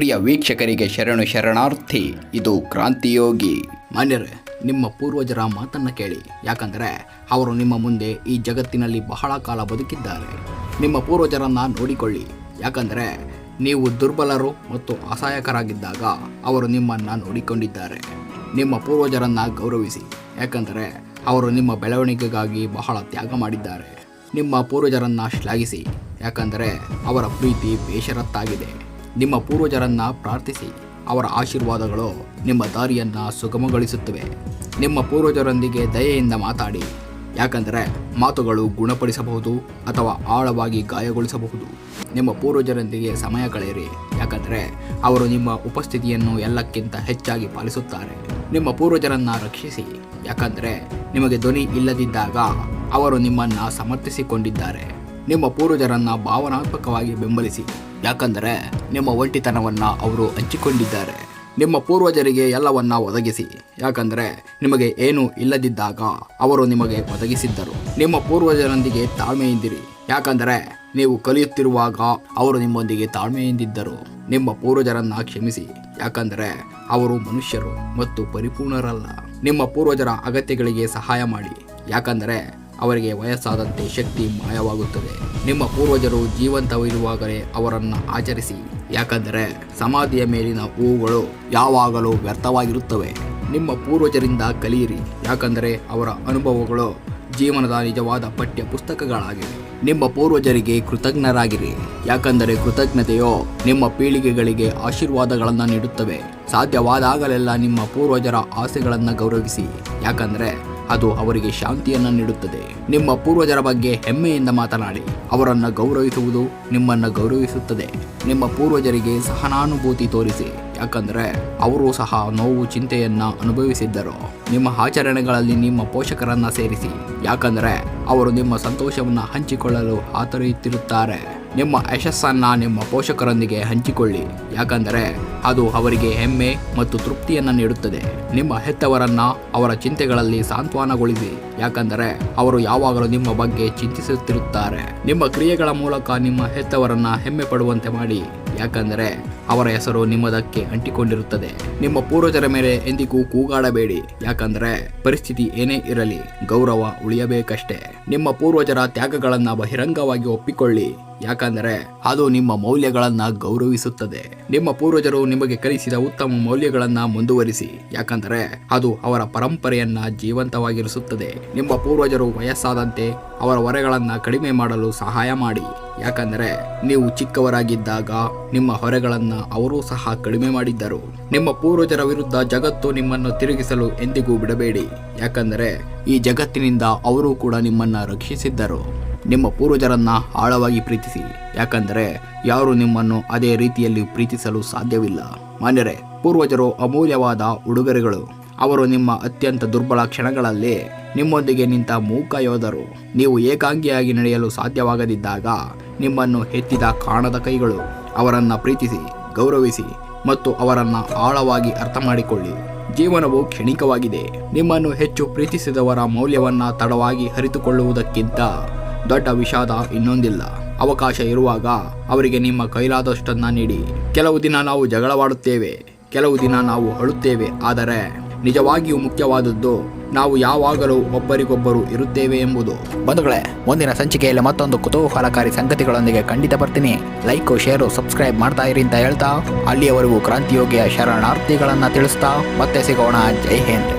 ಪ್ರಿಯ ವೀಕ್ಷಕರಿಗೆ ಶರಣು ಶರಣಾರ್ಥಿ, ಇದು ಕ್ರಾಂತಿಯೋಗಿ. ಮಾನ್ಯರೇ, ನಿಮ್ಮ ಪೂರ್ವಜರ ಮಾತನ್ನು ಕೇಳಿ. ಯಾಕಂದರೆ, ಅವರು ನಿಮ್ಮ ಮುಂದೆ ಈ ಜಗತ್ತಿನಲ್ಲಿ ಬಹಳ ಕಾಲ ಬದುಕಿದ್ದಾರೆ. ನಿಮ್ಮ ಪೂರ್ವಜರನ್ನು ನೋಡಿಕೊಳ್ಳಿ. ಯಾಕಂದರೆ, ನೀವು ದುರ್ಬಲರು ಮತ್ತು ಅಸಹಾಯಕರಾಗಿದ್ದಾಗ ಅವರು ನಿಮ್ಮನ್ನು ನೋಡಿಕೊಂಡಿದ್ದಾರೆ. ನಿಮ್ಮ ಪೂರ್ವಜರನ್ನು ಗೌರವಿಸಿ. ಯಾಕಂದರೆ, ಅವರು ನಿಮ್ಮ ಬೆಳವಣಿಗೆಗಾಗಿ ಬಹಳ ತ್ಯಾಗ ಮಾಡಿದ್ದಾರೆ. ನಿಮ್ಮ ಪೂರ್ವಜರನ್ನು ಶ್ಲಾಘಿಸಿ. ಯಾಕಂದರೆ, ಅವರ ಪ್ರೀತಿ ಬೇಷರತ್ತಾಗಿದೆ. ನಿಮ್ಮ ಪೂರ್ವಜರನ್ನು ಪ್ರಾರ್ಥಿಸಿ. ಅವರ ಆಶೀರ್ವಾದಗಳು ನಿಮ್ಮ ದಾರಿಯನ್ನು ಸುಗಮಗೊಳಿಸುತ್ತವೆ. ನಿಮ್ಮ ಪೂರ್ವಜರೊಂದಿಗೆ ದಯೆಯಿಂದ ಮಾತಾಡಿ. ಯಾಕಂದರೆ ಮಾತುಗಳು ಗುಣಪಡಿಸಬಹುದು ಅಥವಾ ಆಳವಾಗಿ ಗಾಯಗೊಳಿಸಬಹುದು. ನಿಮ್ಮ ಪೂರ್ವಜರೊಂದಿಗೆ ಸಮಯ ಕಳೆಯಿರಿ. ಯಾಕಂದರೆ ಅವರು ನಿಮ್ಮ ಉಪಸ್ಥಿತಿಯನ್ನು ಎಲ್ಲಕ್ಕಿಂತ ಹೆಚ್ಚಾಗಿ ಪಾಲಿಸುತ್ತಾರೆ. ನಿಮ್ಮ ಪೂರ್ವಜರನ್ನು ರಕ್ಷಿಸಿ. ಯಾಕಂದರೆ ನಿಮಗೆ ಧ್ವನಿ ಇಲ್ಲದಿದ್ದಾಗ ಅವರು ನಿಮ್ಮನ್ನು ಸಮರ್ಥಿಸಿಕೊಂಡಿದ್ದಾರೆ. ನಿಮ್ಮ ಪೂರ್ವಜರನ್ನು ಭಾವನಾತ್ಮಕವಾಗಿ ಬೆಂಬಲಿಸಿ. ಯಾಕಂದರೆ ನಿಮ್ಮ ಒಂಟಿತನವನ್ನು ಅವರು ಹಂಚಿಕೊಂಡಿದ್ದಾರೆ. ನಿಮ್ಮ ಪೂರ್ವಜರಿಗೆ ಎಲ್ಲವನ್ನ ಒದಗಿಸಿ. ಯಾಕಂದರೆ ನಿಮಗೆ ಏನೂ ಇಲ್ಲದಿದ್ದಾಗ ಅವರು ನಿಮಗೆ ಒದಗಿಸಿದ್ದರು. ನಿಮ್ಮ ಪೂರ್ವಜರೊಂದಿಗೆ ತಾಳ್ಮೆಯಿಂದಿರಿ ಯಾಕಂದರೆ ನೀವು ಕಲಿಯುತ್ತಿರುವಾಗ ಅವರು ನಿಮ್ಮೊಂದಿಗೆ ತಾಳ್ಮೆಯಿಂದಿದ್ದರು ನಿಮ್ಮ ಪೂರ್ವಜರನ್ನ ಕ್ಷಮಿಸಿ. ಯಾಕಂದರೆ ಅವರು ಮನುಷ್ಯರು ಮತ್ತು ಪರಿಪೂರ್ಣರಲ್ಲ. ನಿಮ್ಮ ಪೂರ್ವಜರ ಅಗತ್ಯಗಳಿಗೆ ಸಹಾಯ ಮಾಡಿ. ಯಾಕಂದರೆ ಅವರಿಗೆ ವಯಸ್ಸಾದಂತೆ ಶಕ್ತಿ ಮಾಯವಾಗುತ್ತದೆ. ನಿಮ್ಮ ಪೂರ್ವಜರು ಜೀವಂತವಿರುವಾಗಲೇ ಅವರನ್ನು ಆಚರಿಸಿ. ಯಾಕಂದರೆ ಸಮಾಧಿಯ ಮೇಲಿನ ಹೂವುಗಳು ಯಾವಾಗಲೂ ವ್ಯರ್ಥವಾಗಿರುತ್ತವೆ. ನಿಮ್ಮ ಪೂರ್ವಜರಿಂದ ಕಲಿಯಿರಿ. ಯಾಕಂದರೆ ಅವರ ಅನುಭವಗಳು ಜೀವನದ ನಿಜವಾದ ಪಠ್ಯ ಪುಸ್ತಕಗಳಾಗಿವೆ. ನಿಮ್ಮ ಪೂರ್ವಜರಿಗೆ ಕೃತಜ್ಞರಾಗಿರಿ. ಯಾಕಂದರೆ ಕೃತಜ್ಞತೆಯು ನಿಮ್ಮ ಪೀಳಿಗೆಗಳಿಗೆ ಆಶೀರ್ವಾದಗಳನ್ನು ನೀಡುತ್ತವೆ. ಸಾಧ್ಯವಾದಾಗಲೆಲ್ಲ ನಿಮ್ಮ ಪೂರ್ವಜರ ಆಸೆಗಳನ್ನು ಗೌರವಿಸಿ. ಯಾಕಂದರೆ ಅದು ಅವರಿಗೆ ಶಾಂತಿಯನ್ನು ನೀಡುತ್ತದೆ. ನಿಮ್ಮ ಪೂರ್ವಜರ ಬಗ್ಗೆ ಹೆಮ್ಮೆಯಿಂದ ಮಾತನಾಡಿ, ಅವರನ್ನು ಗೌರವಿಸುವುದು ನಿಮ್ಮನ್ನು ಗೌರವಿಸುತ್ತದೆ. ನಿಮ್ಮ ಪೂರ್ವಜರಿಗೆ ಸಹನಾನುಭೂತಿ ತೋರಿಸಿ, ಯಾಕಂದರೆ ಅವರು ಸಹ ನೋವು ಚಿಂತೆಯನ್ನ ಅನುಭವಿಸಿದ್ದರು. ನಿಮ್ಮ ಆಚರಣೆಗಳಲ್ಲಿ ನಿಮ್ಮ ಪೋಷಕರನ್ನ ಸೇರಿಸಿ, ಯಾಕಂದರೆ ಅವರು ನಿಮ್ಮ ಸಂತೋಷವನ್ನು ಹಂಚಿಕೊಳ್ಳಲು ಆತರೆಯುತ್ತಿರುತ್ತಾರೆ. ನಿಮ್ಮ ಯಶಸ್ಸನ್ನ ನಿಮ್ಮ ಪೋಷಕರೊಂದಿಗೆ ಹಂಚಿಕೊಳ್ಳಿ, ಯಾಕಂದರೆ ಅದು ಅವರಿಗೆ ಹೆಮ್ಮೆ ಮತ್ತು ತೃಪ್ತಿಯನ್ನು ನೀಡುತ್ತದೆ. ನಿಮ್ಮ ಹೆತ್ತವರನ್ನ ಅವರ ಚಿಂತೆಗಳಲ್ಲಿ ಸಾಂತ್ವನಗೊಳಿಸಿ, ಯಾಕಂದರೆ ಅವರು ಯಾವಾಗಲೂ ನಿಮ್ಮ ಬಗ್ಗೆ ಚಿಂತಿಸುತ್ತಿರುತ್ತಾರೆ. ನಿಮ್ಮ ಕ್ರಿಯೆಗಳ ಮೂಲಕ ನಿಮ್ಮ ಹೆತ್ತವರನ್ನ ಹೆಮ್ಮೆ ಪಡುವಂತೆ ಮಾಡಿ, ಯಾಕಂದರೆ ಅವರ ಹೆಸರು ನಿಮ್ಮದಕ್ಕೆ ಅಂಟಿಕೊಂಡಿರುತ್ತದೆ. ನಿಮ್ಮ ಪೂರ್ವಜರ ಮೇಲೆ ಎಂದಿಗೂ ಕೂಗಾಡಬೇಡಿ, ಯಾಕಂದರೆ ಪರಿಸ್ಥಿತಿ ಏನೇ ಇರಲಿ ಗೌರವ ಉಳಿಯಬೇಕಷ್ಟೇ. ನಿಮ್ಮ ಪೂರ್ವಜರ ತ್ಯಾಗಗಳನ್ನು ಬಹಿರಂಗವಾಗಿ ಒಪ್ಪಿಕೊಳ್ಳಿ ಯಾಕಂದರೆ ಅದು ನಿಮ್ಮ ಮೌಲ್ಯಗಳನ್ನು ಗೌರವಿಸುತ್ತದೆ. ನಿಮ್ಮ ಪೂರ್ವಜರು ನಿಮಗೆ ಕಲಿಸಿದ ಉತ್ತಮ ಮೌಲ್ಯಗಳನ್ನು ಮುಂದುವರಿಸಿ, ಯಾಕಂದರೆ ಅದು ಅವರ ಪರಂಪರೆಯನ್ನ ಜೀವಂತವಾಗಿರಿಸುತ್ತದೆ. ನಿಮ್ಮ ಪೂರ್ವಜರು ವಯಸ್ಸಾದಂತೆ ಅವರ ಹೊರೆಗಳನ್ನು ಕಡಿಮೆ ಮಾಡಲು ಸಹಾಯ ಮಾಡಿ. ಯಾಕಂದರೆ ನೀವು ಚಿಕ್ಕವರಾಗಿದ್ದಾಗ ನಿಮ್ಮ ಹೊರೆಗಳನ್ನು ಅವರೂ ಸಹ ಕಡಿಮೆ ಮಾಡಿದ್ದರು. ನಿಮ್ಮ ಪೂರ್ವಜರ ವಿರುದ್ಧ ಜಗತ್ತು ನಿಮ್ಮನ್ನು ತಿರುಗಿಸಲು ಎಂದಿಗೂ ಬಿಡಬೇಡಿ. ಯಾಕಂದರೆ ಈ ಜಗತ್ತಿನಿಂದ ಅವರು ಕೂಡ ನಿಮ್ಮನ್ನು ರಕ್ಷಿಸಿದ್ದರು. ನಿಮ್ಮ ಪೂರ್ವಜರನ್ನ ಆಳವಾಗಿ ಪ್ರೀತಿಸಿ, ಯಾಕಂದರೆ ಯಾರು ನಿಮ್ಮನ್ನು ಅದೇ ರೀತಿಯಲ್ಲಿ ಪ್ರೀತಿಸಲು ಸಾಧ್ಯವಿಲ್ಲ. ಮಾನ್ಯರೇ, ಪೂರ್ವಜರು ಅಮೂಲ್ಯವಾದ ಉಡುಗೊರೆಗಳು. ಅವರು ನಿಮ್ಮ ಅತ್ಯಂತ ದುರ್ಬಲ ಕ್ಷಣಗಳಲ್ಲಿ ನಿಮ್ಮೊಂದಿಗೆ ನಿಂತ ಮೂಕ ಯೋಧರು. ನೀವು ಏಕಾಂಗಿಯಾಗಿ ನಡೆಯಲು ಸಾಧ್ಯವಾಗದಿದ್ದಾಗ ನಿಮ್ಮನ್ನು ಎತ್ತಿದ ಕಾಣದ ಕೈಗಳು. ಅವರನ್ನು ಪ್ರೀತಿಸಿ, ಗೌರವಿಸಿ ಮತ್ತು ಅವರನ್ನು ಆಳವಾಗಿ ಅರ್ಥ ಮಾಡಿಕೊಳ್ಳಿ ಜೀವನವು ಕ್ಷಣಿಕವಾಗಿದೆ. ನಿಮ್ಮನ್ನು ಹೆಚ್ಚು ಪ್ರೀತಿಸಿದವರ ಮೌಲ್ಯವನ್ನ ತಡವಾಗಿ ಅರಿತುಕೊಳ್ಳುವುದಕ್ಕಿಂತ ದೊಡ್ಡ ವಿಷಾದ ಇನ್ನೊಂದಿಲ್ಲ. ಅವಕಾಶ ಇರುವಾಗ ಅವರಿಗೆ ನಿಮ್ಮ ಕೈಲಾದಷ್ಟನ್ನ ನೀಡಿ. ಕೆಲವು ದಿನ ನಾವು ಜಗಳವಾಡುತ್ತೇವೆ, ಕೆಲವು ದಿನ ನಾವು ಅಳುತ್ತೇವೆ, ಆದರೆ ನಿಜವಾಗಿಯೂ ಮುಖ್ಯವಾದದ್ದು ನಾವು ಯಾವಾಗಲೂ ಒಬ್ಬರಿಗೊಬ್ಬರು ಇರುತ್ತೇವೆ ಎಂಬುದು. ಬಂಧುಗಳೇ, ಮುಂದಿನ ಸಂಚಿಕೆಯಲ್ಲಿ ಮತ್ತೊಂದು ಕುತೂಹಲಕಾರಿ ಸಂಗತಿಗಳೊಂದಿಗೆ ಖಂಡಿತ ಬರ್ತೀನಿ. ಲೈಕ್, ಶೇರು, ಸಬ್ಸ್ಕ್ರೈಬ್ ಮಾಡ್ತಾ ಇರಿ ಅಂತ ಹೇಳ್ತಾ, ಅಲ್ಲಿಯವರೆಗೂ ಕ್ರಾಂತಿಯೋಗಿಯ ಶರಣಾರ್ಥಿಗಳನ್ನು ತಿಳಿಸ್ತಾ, ಮತ್ತೆ ಸಿಗೋಣ. ಜೈ ಹಿಂದ್.